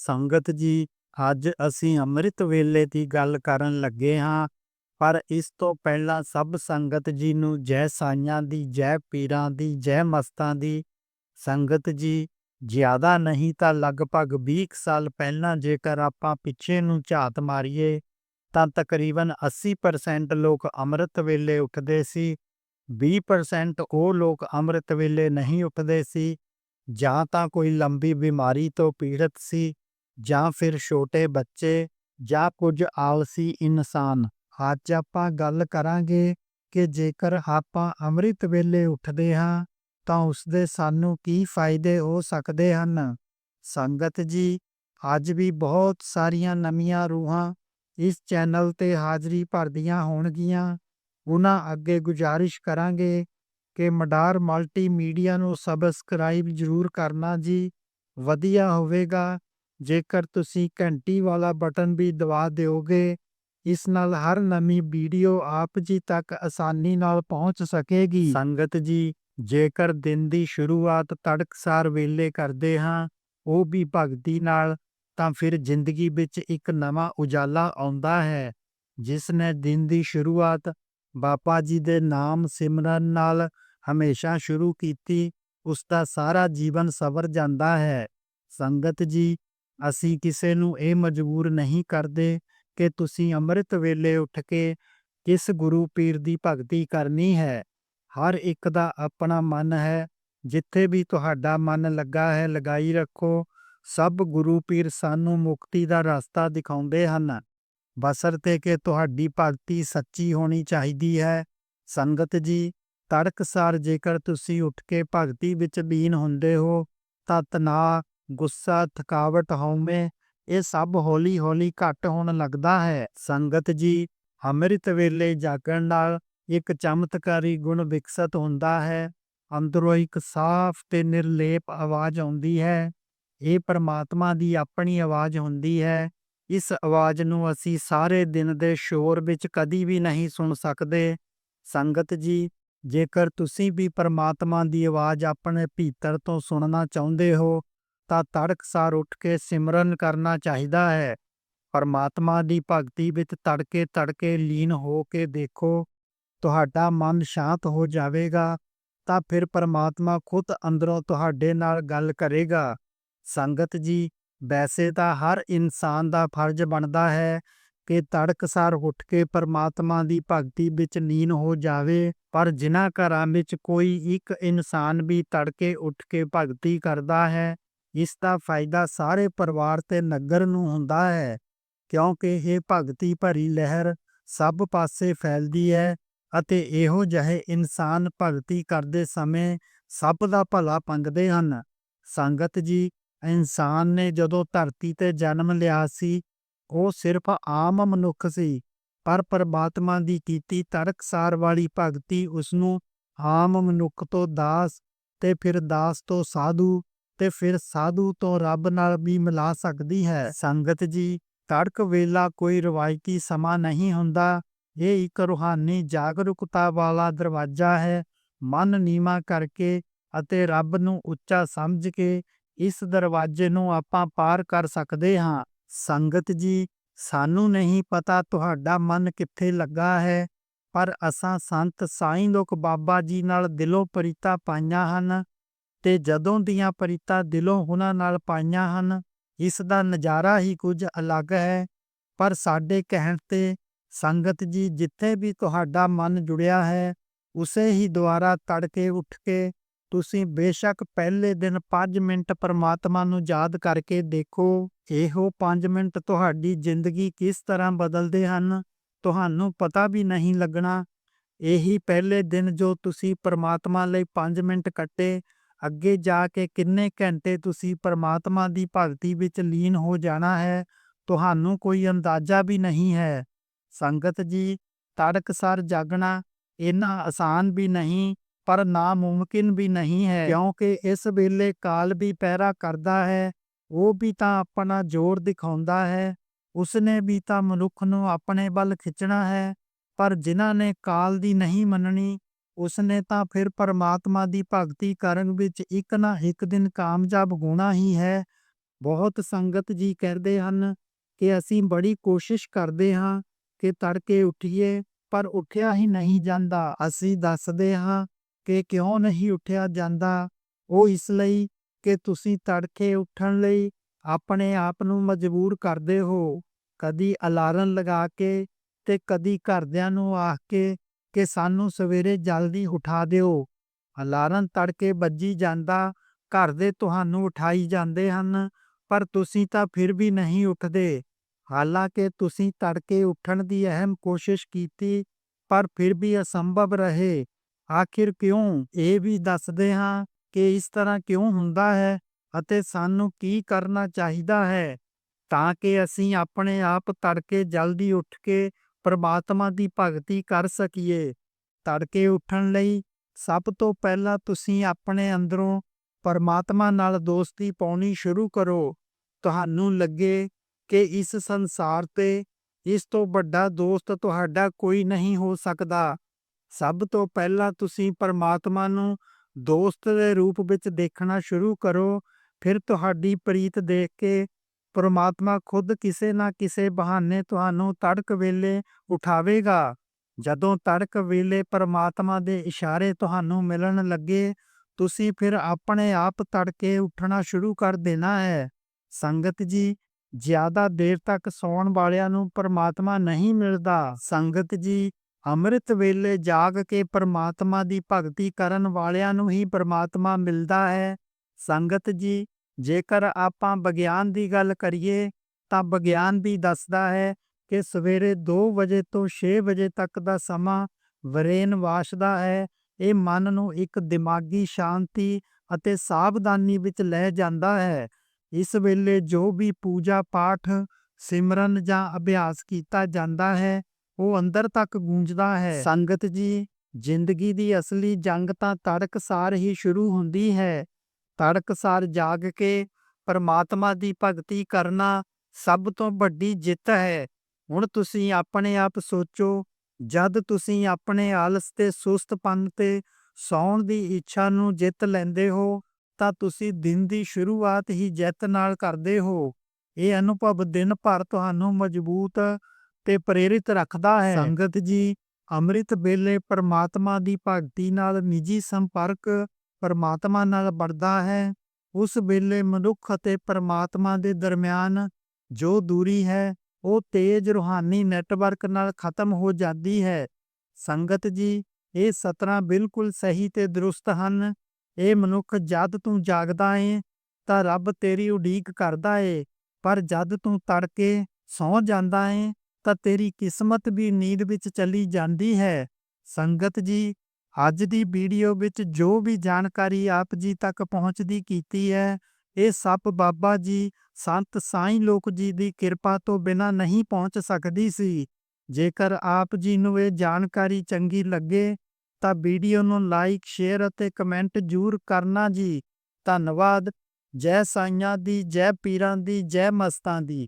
ਸੰਗਤ ਜੀ, ਅੱਜ ਅਸੀਂ ਅੰਮ੍ਰਿਤ ਵੇਲੇ ਦੀ ਗੱਲ ਕਰਨ ਲੱਗੇ ਹਾਂ। ਪਰ ਇਸ ਤੋਂ ਪਹਿਲਾਂ ਸਭ ਸੰਗਤ ਜੀ ਨੂੰ ਜੈ ਸਾਈਆਂ ਦੀ, ਜੈ ਪੀਰਾਂ ਦੀ, ਜੈ ਮਸਤਾਂ ਦੀ ਸੰਗਤ ਜੀ, ਜ਼ਿਆਦਾ ਨਹੀਂ ਤਾਂ ਲਗਭਗ 20 ਕੁ ਸਾਲ ਪਹਿਲਾਂ ਜੇਕਰ ਆਪਾਂ ਪਿੱਛੇ ਨੂੰ ਝਾਤ ਮਾਰੀਏ, ਤਾਂ ਤਕਰੀਬਨ 80% ਲੋਕ ਅੰਮ੍ਰਿਤ ਵੇਲੇ ਉੱਠਦੇ ਸੀ 20% ਉਹ ਲੋਕ ਅੰਮ੍ਰਿਤ ਵੇਲੇ ਨਹੀਂ ਉੱਠਦੇ ਸੀ, ਜਾਂ ਤਾਂ ਕੋਈ ਲੰਬੀ ਬਿਮਾਰੀ ਤੋਂ ਪੀੜਤ ਸੀ ਜਾਂ ਫਿਰ ਛੋਟੇ ਬੱਚੇ ਜਾਂ ਕੁਝ ਆਲਸੀ ਇਨਸਾਨ। ਅੱਜ ਆਪਾਂ ਗੱਲ ਕਰਾਂਗੇ ਕਿ ਜੇਕਰ ਆਪਾਂ ਅੰਮ੍ਰਿਤ ਵੇਲੇ ਉੱਠਦੇ ਹਾਂ, ਤਾਂ ਉਸ ਦੇ ਸਾਨੂੰ ਕੀ ਫਾਇਦੇ ਹੋ ਸਕਦੇ ਹਨ? ਸੰਗਤ ਜੀ, ਅੱਜ ਵੀ ਬਹੁਤ ਸਾਰੀਆਂ ਨਵੀਆਂ ਰੂਹਾਂ ਇਸ ਚੈਨਲ ਤੇ ਹਾਜ਼ਰੀ ਭਰਦੀਆਂ ਹੋਣਗੀਆਂ। ਉਹਨਾਂ ਅੱਗੇ ਗੁਜ਼ਾਰਿਸ਼ ਕਰਾਂਗੇ ਕਿ ਮਡਾਰ ਮਲਟੀਮੀਡੀਆ ਨੂੰ ਸਬਸਕ੍ਰਾਈਬ ਜ਼ਰੂਰ ਕਰਨਾ ਜੀ। ਵਧੀਆ ਹੋਵੇਗਾ। ਜੇਕਰ ਤੁਸੀਂ ਘੰਟੀ ਵਾਲਾ ਬਟਨ ਵੀ ਦਬਾ ਦਿਓਗੇ, ਇਸ ਨਾਲ ਹਰ ਨਵੀਂ ਵੀਡੀਓ ਆਪ ਜੀ ਤੱਕ ਆਸਾਨੀ ਨਾਲ ਪਹੁੰਚ ਸਕੇਗੀ। ਸੰਗਤ ਜੀ, ਜੇਕਰ ਦਿਨ ਦੀ ਸ਼ੁਰੂਆਤ ਤੜਕਸਾਰ ਵੇਲੇ ਕਰਦੇ ਹਾਂ, ਉਹ ਵੀ ਭਗਤੀ ਨਾਲ, ਤਾਂ ਫਿਰ ਜ਼ਿੰਦਗੀ ਵਿੱਚ ਇੱਕ ਨਵਾਂ ਉਜਾਲਾ ਆਉਂਦਾ ਹੈ, ਜਿਸ ਨੇ ਦਿਨ ਦੀ ਸ਼ੁਰੂਆਤ ਬਾਪਾ ਜੀ ਦੇ ਨਾਮ ਸਿਮਰਨ ਨਾਲ ਹਮੇਸ਼ਾ ਸ਼ੁਰੂ ਕੀਤੀ, ਉਸ ਦਾ ਸਾਰਾ ਜੀਵਨ ਸਵਰ ਜਾਂਦਾ ਹੈ। ਸੰਗਤ ਜੀ ਅਸੀਂ ਕਿਸੇ ਨੂੰ ਇਹ ਮਜਬੂਰ ਨਹੀਂ ਕਰਦੇ ਕਿ ਤੁਸੀਂ ਅੰਮ੍ਰਿਤ ਵੇਲੇ ਉੱਠ ਕੇ ਕਿਸ ਗੁਰੂ ਪੀਰ ਦੀ ਭਗਤੀ ਕਰਨੀ ਹੈ। ਹਰ ਇੱਕ ਦਾ ਆਪਣਾ ਮਨ ਹੈ। ਜਿੱਥੇ ਵੀ ਤੁਹਾਡਾ ਮਨ ਲੱਗਾ ਹੈ, ਲਗਾਈ ਰੱਖੋ। ਸਭ ਗੁਰੂ ਪੀਰ ਸਾਨੂੰ ਮੁਕਤੀ ਦਾ ਰਸਤਾ ਦਿਖਾਉਂਦੇ ਹਨ। ਬਸਰ 'ਤੇ ਕਿ ਤੁਹਾਡੀ ਭਗਤੀ ਸੱਚੀ ਹੋਣੀ ਚਾਹੀਦੀ ਹੈ। ਸੰਗਤ ਜੀ, ਤੜਕਸਾਰ ਜੇਕਰ ਤੁਸੀਂ ਉੱਠ ਕੇ ਭਗਤੀ ਵਿੱਚ ਲੀਨ ਹੁੰਦੇ ਹੋ, ਤਾਂ ਤਣਾਅ ਗੁੱਸਾ, ਥਕਾਵਟ ਹਉਮੈ, ਇਹ ਸਭ ਹੌਲੀ-ਹੌਲੀ ਘਟ ਹੋਣ ਲੱਗਦਾ ਹੈ। ਸੰਗਤ ਜੀ, ਅੰਮ੍ਰਿਤ ਵੇਲੇ ਜਾਗਣ ਨਾਲ ਇੱਕ ਚਮਤਕਾਰੀ ਗੁਣ ਵਿਕਸਿਤ ਹੁੰਦਾ ਹੈ। ਅੰਦਰੋਂ ਇੱਕ ਸਾਫ਼ ਤੇ ਨਿਰਲੇਪ ਆਵਾਜ਼ ਆਉਂਦੀ ਹੈ। ਇਹ ਪਰਮਾਤਮਾ ਦੀ ਆਪਣੀ ਆਵਾਜ਼ ਹੁੰਦੀ ਹੈ। ਇਸ ਆਵਾਜ਼ ਨੂੰ ਅਸੀਂ ਸਾਰੇ ਦਿਨ ਦੇ ਸ਼ੋਰ ਵਿੱਚ ਕਦੀ ਵੀ ਨਹੀਂ ਸੁਣ ਸਕਦੇ। ਸੰਗਤ ਜੀ, ਜੇਕਰ ਤੁਸੀਂ ਵੀ ਪਰਮਾਤਮਾ ਦੀ ਆਵਾਜ਼ ਆਪਣੇ ਭੀਤਰ ਤੋਂ ਸੁਣਨਾ ਚਾਹੁੰਦੇ ਹੋ ਤਾਂ ਤੜਕਸਾਰ ਉੱਠ ਕੇ ਸਿਮਰਨ ਕਰਨਾ ਚਾਹੀਦਾ ਹੈ। ਪਰਮਾਤਮਾ ਦੀ ਭਗਤੀ ਵਿੱਚ ਤੜਕੇ ਤੜਕੇ ਲੀਨ ਹੋ ਕੇ ਦੇਖੋ, ਤੁਹਾਡਾ ਮਨ ਸ਼ਾਂਤ ਹੋ ਜਾਵੇਗਾ, ਤਾਂ ਫਿਰ ਪਰਮਾਤਮਾ ਖੁਦ ਅੰਦਰੋਂ ਤੁਹਾਡੇ ਨਾਲ ਗੱਲ ਕਰੇਗਾ। ਸੰਗਤ ਜੀ, ਵੈਸੇ ਤਾਂ ਹਰ ਇਨਸਾਨ ਦਾ ਫਰਜ਼ ਬਣਦਾ ਹੈ ਕਿ ਤੜਕਸਾਰ ਉੱਠ ਕੇ ਪਰਮਾਤਮਾ ਦੀ ਭਗਤੀ ਵਿੱਚ ਲੀਨ ਹੋ ਜਾਵੇ, ਪਰ ਜਿਨ੍ਹਾਂ ਘਰਾਂ ਵਿੱਚ ਕੋਈ ਇੱਕ ਇਨਸਾਨ ਵੀ ਤੜਕੇ ਉੱਠ ਕੇ ਭਗਤੀ ਕਰਦਾ ਹੈ ਇਸ ਦਾ ਫਾਇਦਾ ਸਾਰੇ ਪਰਿਵਾਰ ਤੇ ਨਗਰ ਨੂੰ ਹੁੰਦਾ ਹੈ, ਕਿਉਂਕਿ ਇਹ ਭਗਤੀ ਭਰੀ ਲਹਿਰ ਸਭ ਪਾਸੇ ਫੈਲਦੀ ਹੈ ਅਤੇ ਇਹੋ ਜਿਹੇ ਇਨਸਾਨ ਭਗਤੀ ਕਰਦੇ ਸਮੇਂ ਸਭ ਦਾ ਭਲਾ ਪੰਗਦੇ ਹਨ। ਸੰਗਤ ਜੀ, ਇਨਸਾਨ ਨੇ ਜਦੋਂ ਧਰਤੀ ਤੇ ਜਨਮ ਲਿਆ ਸੀ, ਉਹ ਸਿਰਫ ਆਮ ਮਨੁੱਖ ਸੀ, ਪਰ ਪਰਮਾਤਮਾ ਦੀ ਕੀਤੀ ਤਰਕਸਾਰ ਵਾਲੀ ਭਗਤੀ ਉਸ ਨੂੰ ਆਮ ਮਨੁੱਖ ਤੋਂ ਦਾਸ ਤੇ ਫਿਰ ਦਾਸ ਤੋਂ ਸਾਧੂ ਤੇ ਫਿਰ ਸਾਧੂ ਤੋਂ ਰੱਬ ਨਾਲ ਵੀ ਮਿਲਾ ਸਕਦੀ ਹੈ। ਸੰਗਤ ਜੀ, ਤੜਕ ਵੇਲਾ ਕੋਈ ਰਵਾਇਤੀ ਸਮਾਂ ਨਹੀਂ ਹੁੰਦਾ। ਇਹ ਇੱਕ ਰੂਹਾਨੀ ਜਾਗਰੂਕਤਾ ਵਾਲਾ ਦਰਵਾਜ਼ਾ ਹੈ। ਮਨ ਨੀਵਾ ਕਰਕੇ ਅਤੇ ਰੱਬ ਨੂੰ ਉੱਚਾ ਸਮਝ ਕੇ ਇਸ ਦਰਵਾਜ਼ੇ ਨੂੰ ਆਪਾਂ ਪਾਰ ਕਰ ਸਕਦੇ ਹਾਂ। ਸੰਗਤ ਜੀ, ਸਾਨੂੰ ਨਹੀਂ ਪਤਾ ਤੁਹਾਡਾ ਮਨ ਕਿੱਥੇ ਲੱਗਾ ਹੈ, ਪਰ ਅਸਾਂ ਸੰਤ ਸਾਈਂ ਲੋਕ ਬਾਬਾ ਜੀ ਨਾਲ ਦਿਲੋਂ ਪਰਿਤਾ ਪਾਈਆਂ ਹਨ। ਤੇ ਜਦੋਂ ਦੀਆਂ ਪਰਿਤਾ ਦਿਲੋਂ ਉਹਨਾਂ ਨਾਲ ਪਾਈਆਂ ਹਨ, ਇਸ ਦਾ ਨਜ਼ਾਰਾ ਹੀ ਕੁਝ ਅਲੱਗ ਹੈ। ਪਰ ਸਾਡੇ ਕਹਿਣ ਤੇ ਸੰਗਤ ਜੀ ਜਿੱਥੇ ਵੀ ਤੁਹਾਡਾ ਮਨ ਜੁੜਿਆ ਹੈ, ਉਸੇ ਹੀ ਦੁਆਰਾ ਤੜਕੇ ਉੱਠ ਕੇ ਤੁਸੀਂ ਬੇਸ਼ੱਕ ਪਹਿਲੇ ਦਿਨ 5 ਮਿੰਟ ਪਰਮਾਤਮਾ ਨੂੰ ਯਾਦ ਕਰਕੇ ਦੇਖੋ, ਇਹੋ 5 ਮਿੰਟ ਤੁਹਾਡੀ ਜ਼ਿੰਦਗੀ ਕਿਸ ਤਰ੍ਹਾਂ ਬਦਲਦੇ ਹਨ, ਤੁਹਾਨੂੰ ਪਤਾ ਵੀ ਨਹੀਂ ਲੱਗਣਾ। ਇਹੀ ਪਹਿਲੇ ਦਿਨ ਜੋ ਤੁਸੀਂ ਪਰਮਾਤਮਾ ਲਈ 5 ਮਿੰਟ ਕੱਟੇ ਅੱਗੇ ਜਾ ਕੇ ਕਿੰਨੇ ਘੰਟੇ ਤੁਸੀਂ ਪਰਮਾਤਮਾ ਦੀ ਭਗਤੀ ਵਿੱਚ ਲੀਨ ਹੋ ਜਾਣਾ ਹੈ, ਤੁਹਾਨੂੰ ਕੋਈ ਅੰਦਾਜ਼ਾ ਵੀ ਨਹੀਂ ਹੈ। ਸੰਗਤ ਜੀ ਤੜਕਸਾਰ ਜਾਗਣਾ ਇੰਨਾ ਆਸਾਨ ਵੀ ਨਹੀਂ, ਪਰ ਨਾਮੁਮਕਿਨ ਵੀ ਨਹੀਂ ਹੈ। ਕਿਉਂਕਿ ਇਸ ਵੇਲੇ ਕਾਲ ਵੀ ਪਹਿਰਾ ਕਰਦਾ ਹੈ, ਉਹ ਵੀ ਤਾਂ ਆਪਣਾ ਜ਼ੋਰ ਦਿਖਾਉਂਦਾ ਹੈ, ਉਸਨੇ ਵੀ ਤਾਂ ਮਨੁੱਖ ਨੂੰ ਆਪਣੇ ਵੱਲ ਖਿੱਚਣਾ ਹੈ, ਪਰ ਜਿਨ੍ਹਾਂ ਨੇ ਕਾਲ ਦੀ ਨਹੀਂ ਮੰਨਣੀ ਉਸਨੇ ਤਾਂ ਫਿਰ ਪਰਮਾਤਮਾ ਦੀ ਭਗਤੀ ਕਰਨ ਵਿੱਚ ਇੱਕ ਨਾ ਇੱਕ ਦਿਨ ਕਾਮਯਾਬ ਹੋਣਾ ਹੀ ਹੈ। ਬਹੁਤ ਸੰਗਤ ਜੀ ਕਹਿੰਦੇ ਹਨ ਕਿ ਅਸੀਂ ਬੜੀ ਕੋਸ਼ਿਸ਼ ਕਰਦੇ ਹਾਂ ਕਿ ਤੜਕੇ ਉੱਠੀਏ, ਪਰ ਉੱਠਿਆ ਹੀ ਨਹੀਂ ਜਾਂਦਾ। ਅਸੀਂ ਦੱਸਦੇ ਹਾਂ ਕਿ ਕਿਉਂ ਨਹੀਂ ਉੱਠਿਆ ਜਾਂਦਾ, ਉਹ ਇਸ ਲਈ ਕਿ ਤੁਸੀਂ ਤੜਕੇ ਉੱਠਣ ਲਈ ਆਪਣੇ ਆਪ ਨੂੰ ਮਜਬੂਰ ਕਰਦੇ ਹੋ। ਕਦੀ ਅਲਾਰਮ ਲਗਾ ਕੇ ਤੇ ਕਦੀ ਘਰਦਿਆਂ ਨੂੰ ਆਖ ਕੇ ਕਿ ਸਾਨੂੰ ਸਵੇਰੇ ਜਲਦੀ ਉਠਾ ਦਿਓ। ਅਲਾਰਮ ਤੜਕੇ ਵੱਜੀ ਜਾਂਦਾ, ਘਰ ਦੇ ਤੁਹਾਨੂੰ ਉਠਾਈ ਜਾਂਦੇ ਹਨ, ਪਰ ਤੁਸੀਂ ਤਾਂ ਫਿਰ ਵੀ ਨਹੀਂ ਉੱਠਦੇ। ਹਾਲਾਂਕਿ ਤੁਸੀਂ ਤੜਕੇ ਉੱਠਣ ਦੀ ਅਹਿਮ ਕੋਸ਼ਿਸ਼ ਕੀਤੀ, ਪਰ ਫਿਰ ਵੀ ਅਸੰਭਵ ਰਹੇ। ਆਖਿਰ ਕਿਉਂ? ਇਹ ਵੀ ਦੱਸਦੇ ਹਾਂ ਕਿ ਇਸ ਤਰ੍ਹਾਂ ਕਿਉਂ ਹੁੰਦਾ ਹੈ ਅਤੇ ਸਾਨੂੰ ਕੀ ਕਰਨਾ ਚਾਹੀਦਾ ਹੈ, ਤਾਂ ਕਿ ਅਸੀਂ ਆਪਣੇ ਆਪ ਤੜਕੇ ਜਲਦੀ ਉੱਠ ਕੇ ਪਰਮਾਤਮਾ ਦੀ ਭਗਤੀ ਕਰ ਸਕੀਏ। ਤੜਕੇ ਉੱਠਣ ਲਈ ਸਭ ਤੋਂ ਪਹਿਲਾਂ ਤੁਸੀਂ ਆਪਣੇ ਅੰਦਰੋਂ ਪਰਮਾਤਮਾ ਨਾਲ ਦੋਸਤੀ ਪਾਉਣੀ ਸ਼ੁਰੂ ਕਰੋ। ਤੁਹਾਨੂੰ ਲੱਗੇ ਕਿ ਇਸ ਸੰਸਾਰ ਤੇ ਇਸ ਤੋਂ ਵੱਡਾ ਦੋਸਤ ਤੁਹਾਡਾ ਕੋਈ ਨਹੀਂ ਹੋ ਸਕਦਾ। ਸਭ ਤੋਂ ਪਹਿਲਾਂ ਤੁਸੀਂ ਪਰਮਾਤਮਾ ਨੂੰ ਦੋਸਤ ਦੇ ਰੂਪ ਵਿੱਚ ਦੇਖਣਾ ਸ਼ੁਰੂ ਕਰੋ। ਫਿਰ ਤੁਹਾਡੀ ਪ੍ਰੀਤ ਦੇਖ ਕੇ ਪਰਮਾਤਮਾ ਖੁਦ ਕਿਸੇ ਨਾ ਕਿਸੇ ਬਹਾਨੇ ਤੁਹਾਨੂੰ ਤੜਕ ਵੇਲੇ ਉਠਾਵੇਗਾ ਜਦੋਂ ਤੜਕ ਵੇਲੇ ਪਰਮਾਤਮਾ ਦੇ ਇਸ਼ਾਰੇ ਤੁਹਾਨੂੰ ਮਿਲਣ ਲੱਗੇ ਤੁਸੀਂ ਫਿਰ ਆਪਣੇ ਆਪ ਤੜਕੇ ਉੱਠਣਾ ਸ਼ੁਰੂ ਕਰ ਦੇਣਾ ਹੈ ਸੰਗਤ ਜੀ ਜ਼ਿਆਦਾ ਦੇਰ ਤੱਕ ਸੌਣ ਵਾਲਿਆਂ ਨੂੰ ਪਰਮਾਤਮਾ ਨਹੀਂ ਮਿਲਦਾ ਸੰਗਤ ਜੀ ਅੰਮ੍ਰਿਤ ਵੇਲੇ ਜਾਗ ਕੇ ਪਰਮਾਤਮਾ ਦੀ ਭਗਤੀ ਕਰਨ ਵਾਲਿਆਂ ਨੂੰ ਹੀ ਪਰਮਾਤਮਾ ਮਿਲਦਾ ਹੈ ਸੰਗਤ ਜੀ ਜੇਕਰ ਆਪਾਂ ਵਿਗਿਆਨ ਦੀ ਗੱਲ ਕਰੀਏ, ਤਾਂ ਵਿਗਿਆਨ ਵੀ ਦੱਸਦਾ ਹੈ ਕਿ ਸਵੇਰੇ 2 ਵਜੇ ਤੋਂ 6 ਵਜੇ ਤੱਕ ਦਾ ਸਮਾਂ ਬਰੇਨ ਵਾਸ਼ ਦਾ ਹੈ। ਇਹ ਮਨ ਨੂੰ ਇੱਕ ਦਿਮਾਗੀ ਸ਼ਾਂਤੀ ਅਤੇ ਸਾਵਧਾਨੀ ਵਿੱਚ ਲੈ ਜਾਂਦਾ ਹੈ। ਇਸ ਵੇਲੇ ਜੋ ਵੀ ਪੂਜਾ ਪਾਠ, ਸਿਮਰਨ ਜਾਂ ਅਭਿਆਸ ਕੀਤਾ ਜਾਂਦਾ ਹੈ, ਉਹ ਅੰਦਰ ਤੱਕ ਗੂੰਜਦਾ ਹੈ। ਸੰਗਤ ਜੀ, ਜ਼ਿੰਦਗੀ ਦੀ ਅਸਲੀ ਜੰਗ ਤਾਂ ਤੜਕਸਾਰ ਹੀ ਸ਼ੁਰੂ ਹੁੰਦੀ ਹੈ। ਤੜਕਸਾਰ ਜਾਗ ਕੇ ਪਰਮਾਤਮਾ ਦੀ ਭਗਤੀ ਕਰਨਾ ਸਭ ਤੋਂ ਵੱਡੀ ਜਿੱਤ ਹੈ। ਹੁਣ ਤੁਸੀਂ ਆਪਣੇ ਆਪ ਸੋਚੋ ਜਦ ਤੁਸੀਂ ਆਪਣੇ ਆਲਸ ਤੇ ਸੁਸਤਪਨ ਤੇ ਸੌਣ ਦੀ ਇੱਛਾ ਨੂੰ ਜਿੱਤ ਲੈਂਦੇ ਹੋ ਤਾਂ ਤੁਸੀਂ ਦਿਨ ਦੀ ਸ਼ੁਰੂਆਤ ਹੀ ਜਿੱਤ ਨਾਲ ਕਰਦੇ ਹੋ। ਇਹ ਅਨੁਭਵ ਦਿਨ ਭਰ ਤੁਹਾਨੂੰ ਮਜ਼ਬੂਤ ਤੇ ਪ੍ਰੇਰਿਤ ਰੱਖਦਾ ਹੈ। ਸੰਗਤ ਜੀ ਅੰਮ੍ਰਿਤ ਵੇਲੇ ਪਰਮਾਤਮਾ ਦੀ ਭਗਤੀ ਨਾਲ ਨਿੱਜੀ ਸੰਪਰਕ ਪਰਮਾਤਮਾ ਨਾਲ ਬਣਦਾ ਹੈ, ਉਸ ਵੇਲੇ ਮਨੁੱਖ ਅਤੇ ਪਰਮਾਤਮਾ ਦੇ ਦਰਮਿਆਨ ਜੋ ਦੂਰੀ ਹੈ, ਉਹ ਤੇਜ਼ ਰੂਹਾਨੀ ਨੈਟਵਰਕ ਨਾਲ ਖਤਮ ਹੋ ਜਾਂਦੀ ਹੈ। ਸੰਗਤ ਜੀ, ਇਹ ਸਤਰਾਂ ਬਿਲਕੁਲ ਸਹੀ ਤੇ ਦਰੁਸਤ ਹਨ। ਇਹ ਮਨੁੱਖ ਜਦ ਤੂੰ ਜਾਗਦਾ ਏ, ਤਾਂ ਰੱਬ ਤੇਰੀ ਉਡੀਕ ਕਰਦਾ ਏ। ਪਰ ਜਦ ਤੂੰ ਤੜਕੇ ਸੌ ਜਾਂਦਾ ਏ, ਤਾਂ ਤੇਰੀ ਕਿਸਮਤ ਵੀ ਨੀਂਦ ਵਿੱਚ ਚਲੀ ਜਾਂਦੀ ਹੈ। ਸੰਗਤ ਜੀ ਅੱਜ ਦੀ ਵੀਡੀਓ ਵਿੱਚ ਜੋ ਵੀ ਜਾਣਕਾਰੀ ਆਪ ਜੀ ਤੱਕ ਪਹੁੰਚਦੀ ਕੀਤੀ ਹੈ, ਇਹ ਸਭ ਬਾਬਾ ਜੀ, ਸੰਤ ਸਾਈਂ ਲੋਕ ਜੀ ਦੀ ਕਿਰਪਾ ਤੋਂ ਬਿਨਾਂ ਨਹੀਂ ਪਹੁੰਚ ਸਕਦੀ ਸੀ। ਜੇਕਰ ਆਪ ਜੀ ਨੂੰ ਇਹ ਜਾਣਕਾਰੀ ਚੰਗੀ ਲੱਗੇ, ਤਾਂ ਵੀਡੀਓ ਨੂੰ ਲਾਈਕ, ਸ਼ੇਅਰ ਅਤੇ ਕਮੈਂਟ ਜ਼ਰੂਰ ਕਰਨਾ ਜੀ। ਧੰਨਵਾਦ। ਜੈ ਸਾਈਆਂ ਦੀ, ਜੈ ਪੀਰਾਂ ਦੀ, ਜੈ ਮਸਤਾਂ ਦੀ।